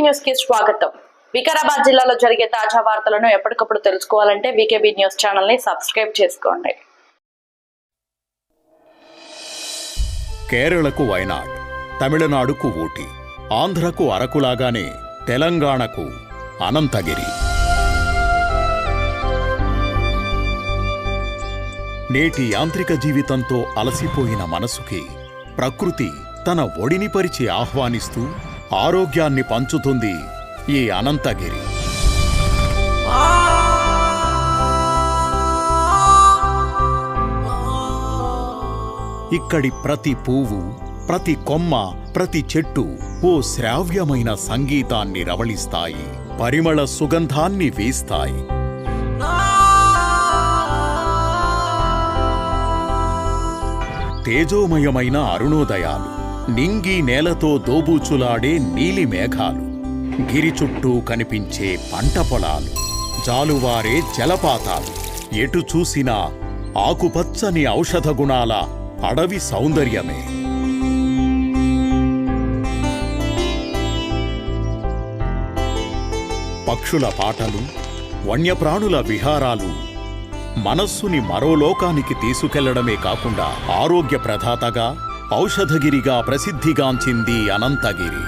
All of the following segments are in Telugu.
న్యూస్కి స్వాగతం. వికారాబాద్ జిల్లాలో జరిగే తాజా వార్తలను ఎప్పటికప్పుడు తెలుసుకోవాలంటే వికేబీ న్యూస్ ఛానల్ని సబ్స్క్రైబ్ చేసుకోండి. కేరళకు వైనాడ్ తమిళనాడుకు ఊటీ ఆంధ్రకు అరకులాగానే తెలంగాణకు అనంతగిరి. నేటి యాంత్రిక జీవితంతో అలసిపోయిన మనసుకి ప్రకృతి తన ఒడిని పరిచి ఆహ్వానిస్తూ ఆరోగ్యాన్ని పంచుతుంది ఈ అనంతగిరి. ఇక్కడి ప్రతి పువ్వు ప్రతి కొమ్మ ప్రతి చెట్టు ఓ శ్రావ్యమైన సంగీతాన్ని రవళిస్తాయి. పరిమళ సుగంధాన్ని వీస్తాయి. తేజోమయమైన అరుణోదయాలు. నింగి నేలతో దోబూచులాడే నీలి మేఘాలు గిరి చుట్టూ కనిపించే పంట పొలాలు జాలువారే జలపాతాలు ఎటు చూసినా ఆకుపచ్చని ఔషధ గుణాల అడవి సౌందర్యమే. పక్షుల పాటలు వన్యప్రాణుల విహారాలు మనస్సుని మరో లోకానికి తీసుకెళ్ళడమే కాకుండా ఆరోగ్య ప్రధాతగా ఔషధగిరిగా ప్రసిద్ధిగాంచింది అనంతగిరి.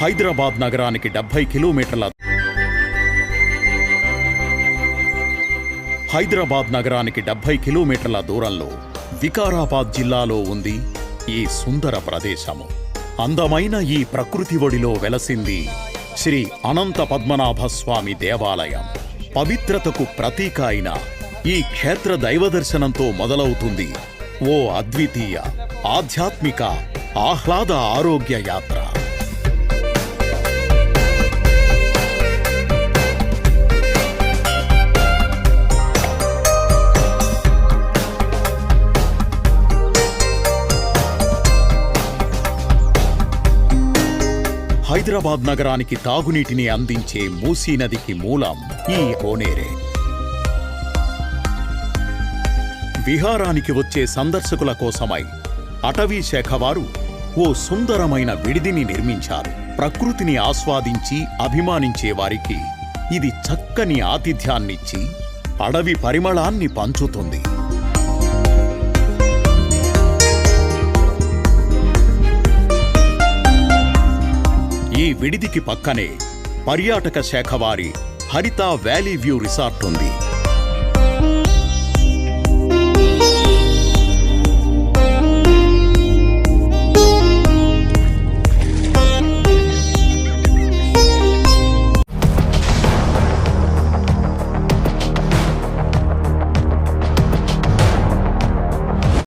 హైదరాబాద్ నగరానికి డెబ్బై కిలోమీటర్ల హైదరాబాద్ నగరానికి డెబ్బై కిలోమీటర్ల దూరంలో వికారాబాద్ జిల్లాలో ఉంది ఈ సుందర ప్రదేశము. అందమైన ఈ ప్రకృతి ఒడిలో వెలసింది శ్రీ అనంత పద్మనాభ స్వామి దేవాలయం. పవిత్రతకు ప్రతీక అయిన ఈ క్షేత్ర దైవ దర్శనంతో మొదలవుతుంది ఓ అద్వితీయ ఆధ్యాత్మిక ఆహ్లాద ఆరోగ్య యాత్ర. హైదరాబాద్ నగరానికి తాగునీటిని అందించే మూసీ నదికి మూలం ఈ కోనేరే విహారానికి వచ్చే సందర్శకుల కోసమై అటవీ శాఖ వారు ఓ సుందరమైన విడిదిని నిర్మించారు. ప్రకృతిని ఆస్వాదించి అభిమానించే వారికి ఇది చక్కని ఆతిథ్యాన్నిచ్చి అడవి పరిమళాన్ని పంచుతుంది. ఈ విడిదికి పక్కనే పర్యాటక శాఖ వారి హరిత వ్యాలీ వ్యూ రిసార్ట్ ఉంది.